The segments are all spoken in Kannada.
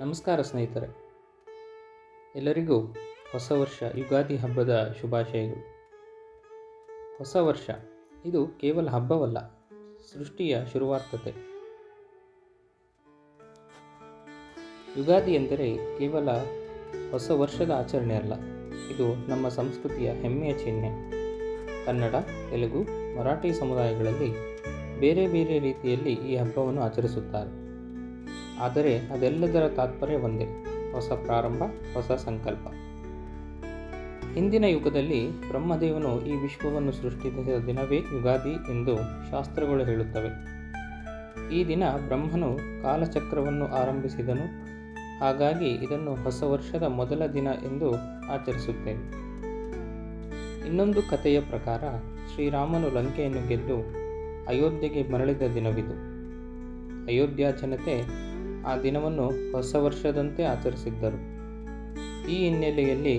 ನಮಸ್ಕಾರ ಸ್ನೇಹಿತರೆ. ಎಲ್ಲರಿಗೂ ಹೊಸ ವರ್ಷ ಯುಗಾದಿ ಹಬ್ಬದ ಶುಭಾಶಯಗಳು. ಹೊಸ ವರ್ಷ, ಇದು ಕೇವಲ ಹಬ್ಬವಲ್ಲ, ಸೃಷ್ಟಿಯ ಶುರುವಾರ್ಥತೆ ಯುಗಾದಿ ಎಂದರೆ ಕೇವಲ ಹೊಸ ವರ್ಷದ ಆಚರಣೆ ಅಲ್ಲ, ಇದು ನಮ್ಮ ಸಂಸ್ಕೃತಿಯ ಹೆಮ್ಮೆಯ ಚಿಹ್ನೆ. ಕನ್ನಡ, ತೆಲುಗು, ಮರಾಠಿ ಸಮುದಾಯಗಳಲ್ಲಿ ಬೇರೆ ಬೇರೆ ರೀತಿಯಲ್ಲಿ ಈ ಹಬ್ಬವನ್ನು ಆಚರಿಸುತ್ತಾರೆ. ಆದರೆ ಅದೆಲ್ಲದರ ತಾತ್ಪರ್ಯ ಒಂದೇ. ಹೊಸ ಪ್ರಾರಂಭ, ಹೊಸ ಸಂಕಲ್ಪ. ಹಿಂದಿನ ಯುಗದಲ್ಲಿ ಬ್ರಹ್ಮದೇವನು ಈ ವಿಶ್ವವನ್ನು ಸೃಷ್ಟಿಸಿದ ದಿನವೇ ಯುಗಾದಿ ಎಂದು ಶಾಸ್ತ್ರಗಳು ಹೇಳುತ್ತವೆ. ಈ ದಿನ ಬ್ರಹ್ಮನು ಕಾಲಚಕ್ರವನ್ನು ಆರಂಭಿಸಿದನು. ಹಾಗಾಗಿ ಇದನ್ನು ಹೊಸ ವರ್ಷದ ಮೊದಲ ದಿನ ಎಂದು ಆಚರಿಸುತ್ತೇವೆ ಇನ್ನೊಂದು ಕಥೆಯ ಪ್ರಕಾರ ಶ್ರೀರಾಮನು ಲಂಕೆಯನ್ನು ಗೆದ್ದು ಅಯೋಧ್ಯೆಗೆ ಮರಳಿದ ದಿನವಿದು. ಅಯೋಧ್ಯ ಜನತೆ ಆ ದಿನವನ್ನು ಹೊಸ ವರ್ಷದಂತೆ ಆಚರಿಸಿದ್ದರು. ಈ ಹಿನ್ನೆಲೆಯಲ್ಲಿ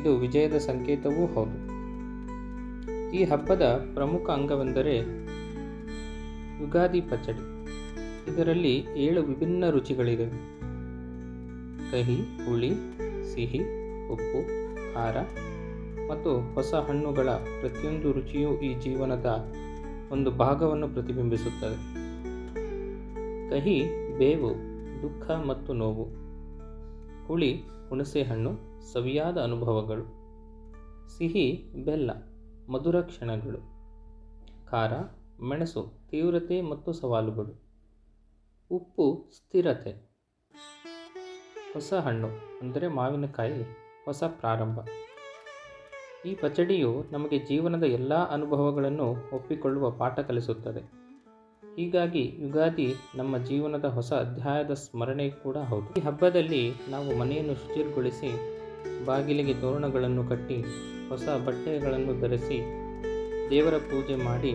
ಇದು ವಿಜಯದ ಸಂಕೇತವೂ ಹೌದು. ಈ ಹಬ್ಬದ ಪ್ರಮುಖ ಅಂಗವೆಂದರೆ ಯುಗಾದಿ ಪಚ್ಚಡಿ ಇದರಲ್ಲಿ ಏಳು ವಿಭಿನ್ನ ರುಚಿಗಳಿವೆ. ಕಹಿ, ಹುಳಿ, ಸಿಹಿ, ಉಪ್ಪು, ಖಾರ ಮತ್ತು ಹೊಸ ಹಣ್ಣುಗಳ ಪ್ರತಿಯೊಂದು ರುಚಿಯೂ ಈ ಜೀವನದ ಒಂದು ಭಾಗವನ್ನು ಪ್ರತಿಬಿಂಬಿಸುತ್ತದೆ. ಕಹಿ ಬೇವು, ದುಃಖ ಮತ್ತು ನೋವು. ಹುಳಿ ಹುಣಸೆಹಣ್ಣು ಸವಿಯಾದ ಅನುಭವಗಳು. ಸಿಹಿ, ಬೆಲ್ಲ, ಮಧುರ ಕ್ಷಣಗಳು. ಖಾರ, ಮೆಣಸು, ತೀವ್ರತೆ ಮತ್ತು ಸವಾಲುಗಳು. ಉಪ್ಪು, ಸ್ಥಿರತೆ. ಹೊಸ ಹಣ್ಣು, ಅಂದರೆ ಮಾವಿನಕಾಯಿ, ಹೊಸ ಪ್ರಾರಂಭ. ಈ ಪಚಡಿಯು ನಮಗೆ ಜೀವನದ ಎಲ್ಲ ಅನುಭವಗಳನ್ನು ಒಪ್ಪಿಕೊಳ್ಳುವ ಪಾಠ ಕಲಿಸುತ್ತದೆ. ಹೀಗಾಗಿ ಯುಗಾದಿ ನಮ್ಮ ಜೀವನದ ಹೊಸ ಅಧ್ಯಾಯದ ಸ್ಮರಣೆ ಕೂಡ ಹೌದು. ಈ ಹಬ್ಬದಲ್ಲಿ ನಾವು ಮನೆಯನ್ನು ಶುಚಿರ್ಗೊಳಿಸಿ ಬಾಗಿಲಿಗೆ ತೋರಣಗಳನ್ನು ಕಟ್ಟಿ ಹೊಸ ಬಟ್ಟೆಗಳನ್ನು ಧರಿಸಿ ದೇವರ ಪೂಜೆ ಮಾಡಿ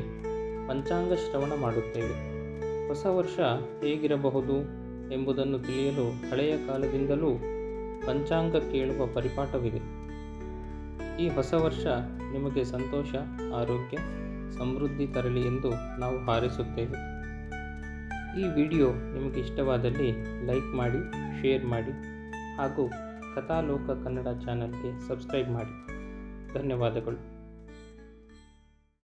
ಪಂಚಾಂಗ ಶ್ರವಣ ಮಾಡುತ್ತೇವೆ. ಹೊಸ ವರ್ಷ ಹೇಗಿರಬಹುದು ಎಂಬುದನ್ನು ತಿಳಿಯಲು ಹಳೆಯ ಕಾಲದಿಂದಲೂ ಪಂಚಾಂಗ ಕೇಳುವ ಪರಿಪಾಠವಿದೆ. ಈ ಹೊಸ ವರ್ಷ ನಿಮಗೆ ಸಂತೋಷ, ಆರೋಗ್ಯ ಸಮೃದ್ಧಿ ತರಲಿ ಎಂದು ನಾವು ಹಾರೈಸುತ್ತೇವೆ. ಈ ವಿಡಿಯೋ ನಿಮಗೆ ಇಷ್ಟವಾದಲ್ಲಿ ಲೈಕ್ ಮಾಡಿ, ಶೇರ್ ಮಾಡಿ ಹಾಗೂ ಕಥಾಲೋಕ ಕನ್ನಡ ಚಾನಲ್ಗೆ ಸಬ್ಸ್ಕ್ರೈಬ್ ಮಾಡಿ. ಧನ್ಯವಾದಗಳು.